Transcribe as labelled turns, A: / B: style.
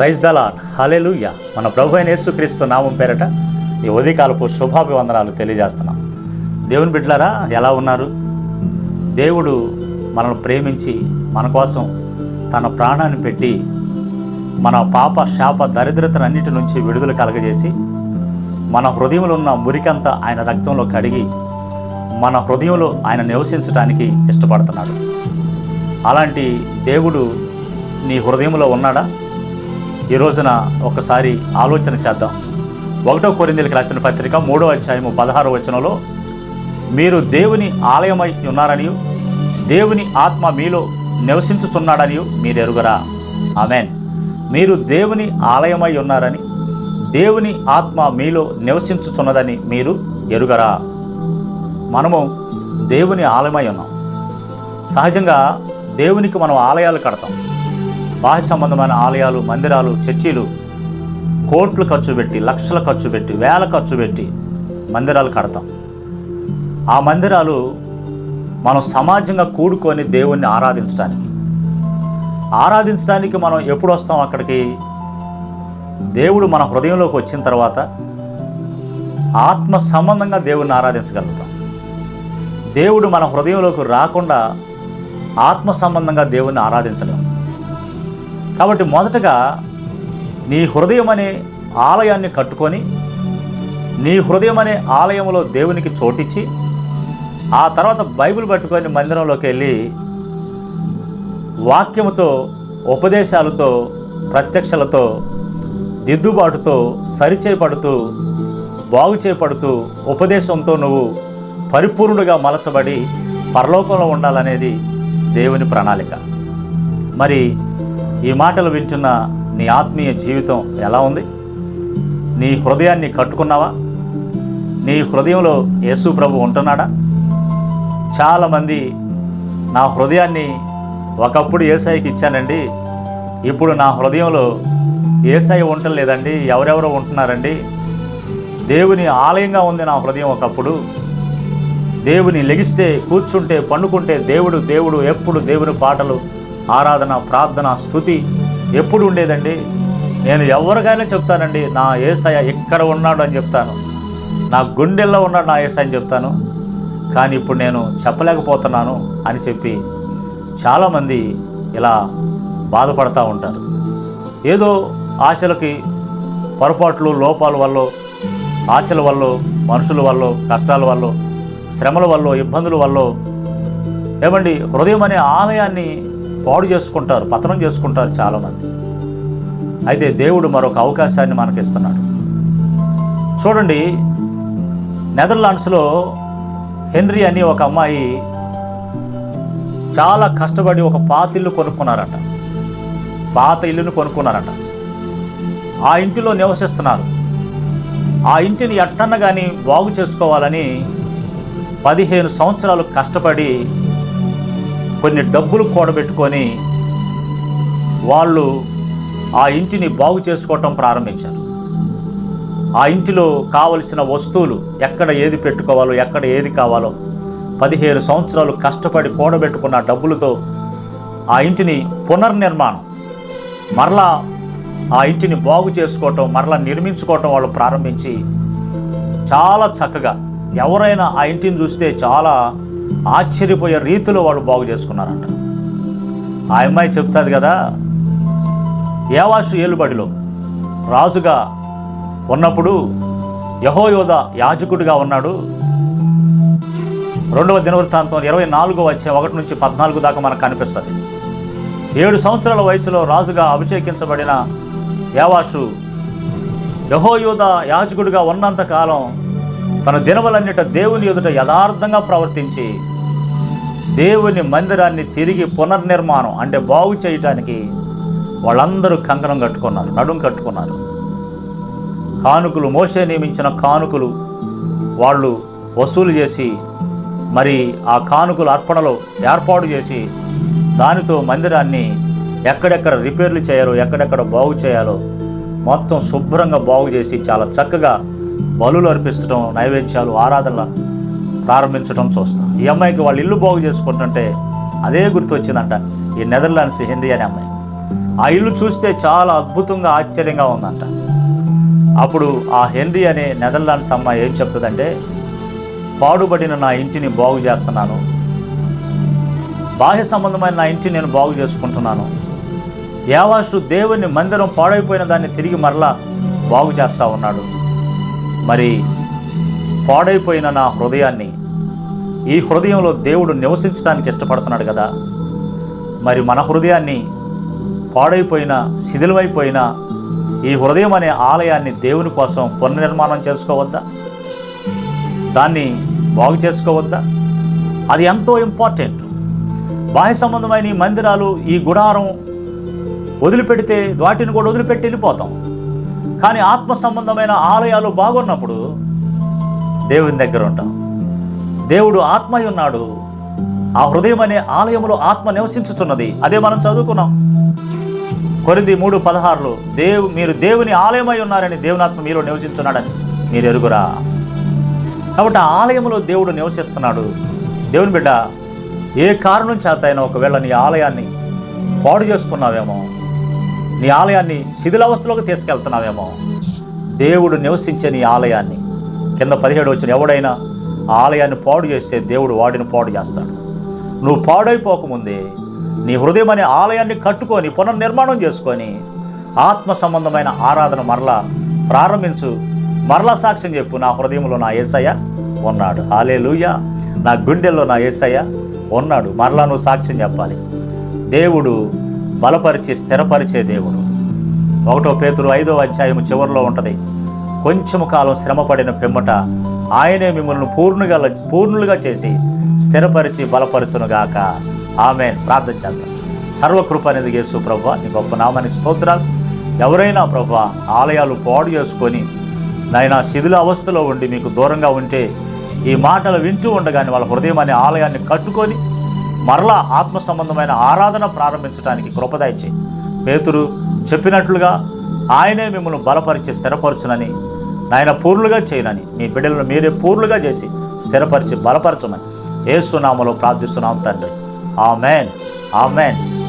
A: Praise the Lord hallelujah మన ప్రభు అయిన యేసుక్రీస్తు నామం పేరట ఈ ఉదయకాలపు శుభాభివందనాలు తెలియజేస్తున్నాం. దేవుని బిడ్డలారా ఎలా ఉన్నారు? దేవుడు మనల్ని ప్రేమించి మన కోసం తన ప్రాణాన్ని పెట్టి మన పాప శాప దరిద్రతనన్నిటి నుంచి విడుదల కలగజేసి మన హృదయంలో ఉన్న మురికంతా ఆయన రక్తంలో కడిగి మన హృదయంలో ఆయన నివసించడానికి ఇష్టపడుతున్నాడు. అలాంటి దేవుడు నీ హృదయంలో ఉన్నాడా? ఈ రోజున ఒకసారి ఆలోచన చేద్దాం. ఒకటో కొరిందీలకు రాసిన పత్రిక మూడో అధ్యాయము పదహారో వచనంలో మీరు దేవుని ఆలయమై ఉన్నారని దేవుని ఆత్మ మీలో నివసించుచున్నాడని మీరు ఎరుగరా? ఆమెన్. మీరు దేవుని ఆలయమై ఉన్నారని దేవుని ఆత్మ మీలో నివసించుచున్నదని మీరు ఎరుగరా? మనము దేవుని ఆలయమై ఉన్నాం. సహజంగా దేవునికి మనం ఆలయాలు కడతాం. బాహ్య సంబంధమైన ఆలయాలు మందిరాలు చర్చీలు కోట్లు ఖర్చు పెట్టి లక్షల ఖర్చు పెట్టి వేల ఖర్చు పెట్టి మందిరాలు కడతాం. ఆ మందిరాలు మనం సమాజంగా కూడుకొని దేవుణ్ణి ఆరాధించడానికి. ఆరాధించడానికి మనం ఎప్పుడు వస్తాం అక్కడికి? దేవుడు మన హృదయంలోకి వచ్చిన తర్వాత ఆత్మ సంబంధంగా దేవుణ్ణి ఆరాధించగలుగుతాం. దేవుడు మన హృదయంలోకి రాకుండా ఆత్మ సంబంధంగా దేవుణ్ణి ఆరాధించలేము కాబట్టి మొదటగా నీ హృదయం అనే ఆలయాన్ని కట్టుకొని నీ హృదయం అనే ఆలయంలో దేవునికి చోటిచ్చి ఆ తర్వాత బైబిల్ పట్టుకొని మందిరంలోకి వెళ్ళి వాక్యముతో ఉపదేశాలతో ప్రత్యక్షలతో దిద్దుబాటుతో సరిచేయబడుతూ బాగు చేపడుతూ ఉపదేశంతో నువ్వు పరిపూర్ణుడిగా మలచబడి పరలోకంలో ఉండాలనేది దేవుని ప్రణాళిక. మరి ఈ మాటలు వింటున్న నీ ఆత్మీయ జీవితం ఎలా ఉంది? నీ హృదయాన్ని కట్టుకున్నావా? నీ హృదయంలో యేసు ప్రభు ఉంటున్నాడా? చాలామంది నా హృదయాన్ని ఒకప్పుడు ఏసాయికి ఇచ్చానండి. ఇప్పుడు నా హృదయంలో ఏసాయి ఉండలేదండి. ఎవరెవరో ఉంటున్నారండి. దేవుని ఆలయంగా ఉంది నా హృదయం ఒకప్పుడు. దేవుని లెగిస్తే కూర్చుంటే పండుకుంటే దేవుడు దేవుడు ఎప్పుడు దేవుని పాటలు ఆరాధన ప్రార్థన స్థుతి ఎప్పుడు ఉండేదండి? నేను ఎవరికైనా చెప్తానండి నా ఏసయ ఎక్కడ ఉన్నాడు అని చెప్తాను. నా గుండెల్లో ఉన్నాడు నా ఏసయ అని చెప్తాను. కానీ ఇప్పుడు నేను చెప్పలేకపోతున్నాను అని చెప్పి చాలామంది ఇలా బాధపడతా ఉంటారు. ఏదో ఆశలకి పొరపాట్లు లోపాల వల్ల ఆశల వల్ల మనుషుల వల్ల కష్టాల వల్ల శ్రమల వల్ల ఇబ్బందుల వల్ల ఏమండి హృదయం అనే ఆలయాన్ని పాడు చేసుకుంటారు పతనం చేసుకుంటారు చాలామంది. అయితే దేవుడు మరొక అవకాశాన్ని మనకి ఇస్తున్నాడు చూడండి నెదర్లాండ్స్లో హెన్రీ అని ఒక అమ్మాయి చాలా కష్టపడి ఒక పాత ఇల్లు కొనుక్కున్నారట. పాత ఇల్లును కొనుక్కున్నారట. ఆ ఇంటిలో నివసిస్తున్నారు. ఆ ఇంటిని ఎట్టన్న కానీ బాగు చేసుకోవాలని పదిహేను సంవత్సరాలు కష్టపడి కొన్ని డబ్బులు కూడబెట్టుకొని వాళ్ళు ఆ ఇంటిని బాగు చేసుకోవటం ప్రారంభించారు. ఆ ఇంటిలో కావలసిన వస్తువులు ఎక్కడ ఏది పెట్టుకోవాలో ఎక్కడ ఏది కావాలో పదిహేను సంవత్సరాలు కష్టపడి కూడబెట్టుకున్న డబ్బులతో ఆ ఇంటిని పునర్నిర్మాణం మరలా ఆ ఇంటిని బాగు చేసుకోవటం మరలా నిర్మించుకోవటం వాళ్ళు ప్రారంభించి చాలా చక్కగా ఎవరైనా ఆ ఇంటిని చూస్తే చాలా ఆశ్చర్యపోయే రీతిలో వాళ్ళు బాగు చేసుకున్నారంట. ఆ అమ్మాయి చెప్తుంది కదా ఏవాసు ఏలుబడిలో రాజుగా ఉన్నప్పుడు యహోయోధ యాజకుడిగా ఉన్నాడు. రెండవ దినవృత్తాంతం ఇరవై నాలుగో వచ్చే ఒకటి నుంచి పద్నాలుగు దాకా మనకు కనిపిస్తుంది. ఏడు సంవత్సరాల వయసులో రాజుగా అభిషేకించబడిన యావాషు యహోయోధ యాజకుడిగా ఉన్నంత కాలం తన దినవలన్నిట దేవుని ఎదుట యథార్థంగా ప్రవర్తించి దేవుని మందిరాన్ని తిరిగి పునర్నిర్మాణం అంటే బాగు చేయటానికి వాళ్ళందరూ కంకణం కట్టుకున్నారు నడుం కట్టుకున్నారు. కానుకలు మోసే నియమించిన కానుకలు వాళ్ళు వసూలు చేసి మరి ఆ కానుకలు అర్పణలో ఏర్పాటు చేసి దానితో మందిరాన్ని ఎక్కడెక్కడ రిపేర్లు చేయాలో ఎక్కడెక్కడ బాగు చేయాలో మొత్తం శుభ్రంగా బాగు చేసి చాలా చక్కగా బలులు అర్పించడం నైవేద్యాలు ఆరాధనలు ప్రారంభించడం చూస్తాం. ఈ అమ్మాయికి వాళ్ళు ఇల్లు బాగు చేసుకుంటుంటే అదే గుర్తు వచ్చిందంట ఈ నెదర్లాండ్స్ హిందీ అనే అమ్మాయి. ఆ ఇల్లు చూస్తే చాలా అద్భుతంగా ఆశ్చర్యంగా ఉందంట. అప్పుడు ఆ హెన్రీ అనే నెదర్లాండ్స్ అమ్మాయి ఏం చెప్తుందంటే పాడుబడిన నా ఇంటిని బాగు చేస్తున్నాను. బాహ్య సంబంధమైన నా ఇంటిని నేను బాగు చేసుకుంటున్నాను. యావాసు దేవుని మందిరం పాడైపోయిన దాన్ని తిరిగి మరలా బాగు చేస్తూ ఉన్నాడు. మరి పాడైపోయిన నా హృదయాన్ని ఈ హృదయంలో దేవుడు నివసించడానికి ఇష్టపడుతున్నాడు కదా. మరి మన హృదయాన్ని పాడైపోయిన శిథిలమైపోయిన ఈ హృదయం అనే ఆలయాన్ని దేవుని కోసం పునర్నిర్మాణం చేసుకోవద్దా? దాన్ని బాగు చేసుకోవద్దా? అది ఎంతో ఇంపార్టెంట్. బాహ్య సంబంధమైన ఈ మందిరాలు ఈ గుడారం వదిలిపెడితే వాటిని కూడా వదిలిపెట్టి వెళ్ళిపోతాం. కానీ ఆత్మ సంబంధమైన ఆలయాలు బాగున్నప్పుడు దేవుని దగ్గర ఉంటాం. దేవుడు ఆత్మై ఉన్నాడు. ఆ హృదయం అనే ఆలయంలో ఆత్మ నివసించుచున్నది. అదే మనం చదువుకున్నాం. కొరింది మూడు పదహారులో దేవు మీరు దేవుని ఆలయమై ఉన్నారని దేవుని ఆత్మ మీలో నివసించున్నాడని మీరు ఎరుగురా. కాబట్టి ఆ ఆలయంలో దేవుడు నివసిస్తున్నాడు. దేవుని బిడ్డ ఏ కారణం చేత అయినా ఒకవేళ నీ ఆలయాన్ని పాడు చేసుకున్నావేమో నీ ఆలయాన్ని శిథిలావస్థలోకి తీసుకెళ్తున్నావేమో. దేవుడు నివసించే నీ ఆలయాన్ని. కింద పదిహేడు వచ్చిన ఎవడైనా ఆలయాన్ని పాడు చేస్తే దేవుడు వాడిని పాడు చేస్తాడు. నువ్వు పాడైపోకముందే నీ హృదయం అనే ఆలయాన్ని కట్టుకొని పునర్నిర్మాణం చేసుకొని ఆత్మ సంబంధమైన ఆరాధన మరలా ప్రారంభించు. మరలా సాక్ష్యం చెప్పు నా హృదయంలో నా ఏసయ్య ఉన్నాడు. హాలేలుయ నా గుండెల్లో నా ఏసయ్య ఉన్నాడు. మరలా నువ్వు సాక్ష్యం చెప్పాలి. దేవుడు బలపరిచి స్థిరపరిచే దేవుడు. ఒకటో పేతురు ఐదో అధ్యాయం చివరిలో ఉంటుంది. కొంచెము కాలం శ్రమపడిన పిమ్మట ఆయనే మిమ్మల్ని పూర్ణుగా పూర్ణులుగా చేసి స్థిరపరిచి బలపరచునుగాక ఆమె ప్రార్థన చేద్దాం. సర్వకృప అనేది యేసు ప్రభు నీ గొప్ప నామని స్తోత్రాలు. ఎవరైనా ప్రభు ఆలయాలు పాడు చేసుకొని నాయన శిథిల అవస్థలో ఉండి మీకు దూరంగా ఉంటే ఈ మాటలు వింటూ ఉండగానే వాళ్ళ హృదయం అనే ఆలయాన్ని కట్టుకొని మరలా ఆత్మ సంబంధమైన ఆరాధన ప్రారంభించడానికి కృపదాయిచ్చి పేతురు చెప్పినట్లుగా ఆయనే మిమ్మల్ని బలపరిచి స్థిరపరచునని నాయన పూర్లుగా చేయనని మీ బిడ్డలను మీరే పూర్లుగా చేసి స్థిరపరిచి బలపరచమని ఏసునామలో ప్రార్థిస్తున్నాం తండ్రి. ఆమెన్. ఆమెన్.